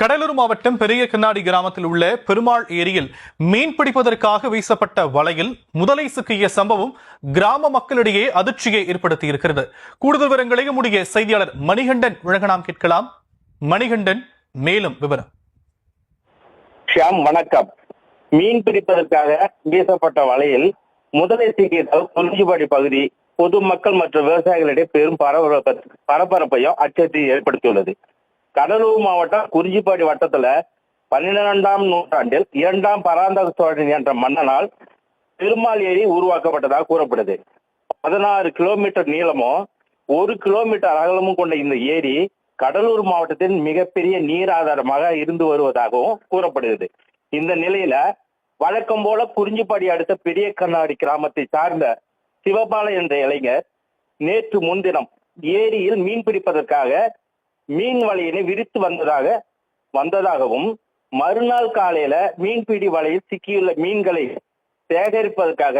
கடலூர் மாவட்டம் பெரிய கண்ணாடி கிராமத்தில் உள்ள பெருமாள் ஏரியில் மீன் பிடிப்பதற்காக வீசப்பட்ட வலையில் முதலை சிக்கிய சம்பவம் கிராம மக்களிடையே அதிர்ச்சியை ஏற்படுத்தி இருக்கிறது கூடுதல் விவரங்களை நம்முடைய செய்தியாளர் மணிகண்டன் வழங்க நாம் கேட்கலாம். மணிகண்டன் மேலும் விவரம். ஷியாம் வணக்கம். மீன் பிடிப்பதற்காக வீசப்பட்ட வலையில் முதலை சிக்கியதால் குறிஞ்சிபாடி பகுதி பொதுமக்கள் மற்றும் விவசாயிகளிடையே பெரும் பரபரப்பையும் அச்சத்தையும் ஏற்படுத்தியுள்ளது. கடலூர் மாவட்டம் குறிஞ்சிப்பாடி வட்டத்துல பன்னிரெண்டாம் நூற்றாண்டில் இரண்டாம் பராந்தக சோழன் என்ற மன்னனால் பெருமாள் ஏரி உருவாக்கப்பட்டதாக கூறப்படுது. பதினாறு கிலோமீட்டர் நீளமும் ஒரு கிலோமீட்டர் அகலமும் கொண்ட இந்த ஏரி கடலூர் மாவட்டத்தின் மிகப்பெரிய நீர் ஆதாரமாக இருந்து வருவதாகவும் கூறப்படுகிறது. இந்த நிலையில வழக்கம் போல குறிஞ்சிப்பாடி அடுத்த பெரிய கண்ணாடி கிராமத்தை சார்ந்த சிவபாலன் என்ற இளைஞர் நேற்று முன்தினம் ஏரியில் மீன் பிடிப்பதற்காக மீன் வலையினை விரித்து வந்ததாக வந்ததாகவும் மறுநாள் காலையில மீன்பிடி வலையில் சிக்கியுள்ள மீன்களை சேகரிப்பதற்காக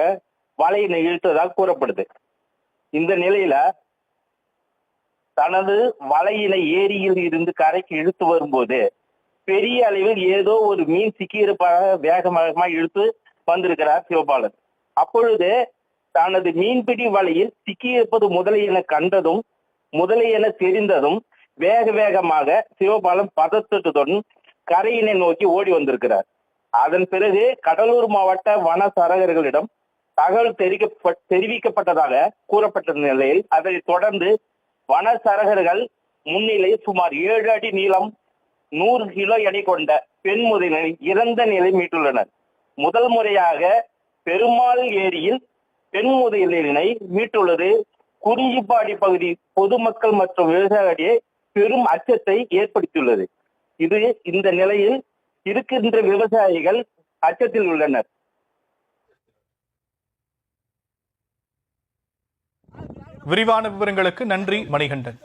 வலையினை இழுத்ததாக கூறப்படுது. இந்த நிலையில தனது வலையினை ஏரியில் இருந்து கரைக்கு இழுத்து வரும்போது பெரிய அளவில் ஏதோ ஒரு மீன் சிக்கியிருப்பதாக வேகமாக இழுத்து வந்திருக்கிறார் சிவபாலன். அப்பொழுது தனது மீன்பிடி வலையில் சிக்கியிருப்பது முதலை என கண்டதும் முதலை என தெரிந்ததும் வேக வேகமாக சிவபாலன் பதத்தட்டுடன் கரையினை நோக்கி ஓடி வந்திருக்கிறார். அதன் பிறகு கடலூர் மாவட்ட வன சரகர்களிடம் தகவல் தெரிவிக்க தெரிவிக்கப்பட்டதாக கூறப்பட்ட நிலையில் அதை தொடர்ந்து வன சரகர்கள் முன்னிலையில் சுமார் ஏழு அடி நீளம் நூறு கிலோ எடை கொண்ட பெண் இறந்த நிலை மீட்டுள்ளனர். முதல் முறையாக பெருமாள் ஏரியில் பெண் முதலினை மீட்டுள்ளது. குறிஞ்சிப்பாடி பகுதி பொதுமக்கள் மற்றும் விவசாயிகளிடையே பெரும் அச்சத்தை ஏற்படுத்தியுள்ளது. இது இந்த நிலையில் இருக்கின்ற விவசாயிகள் அச்சத்தில் உள்ளனர். விரிவான விவரங்களுக்கு நன்றி மணிகண்டன்.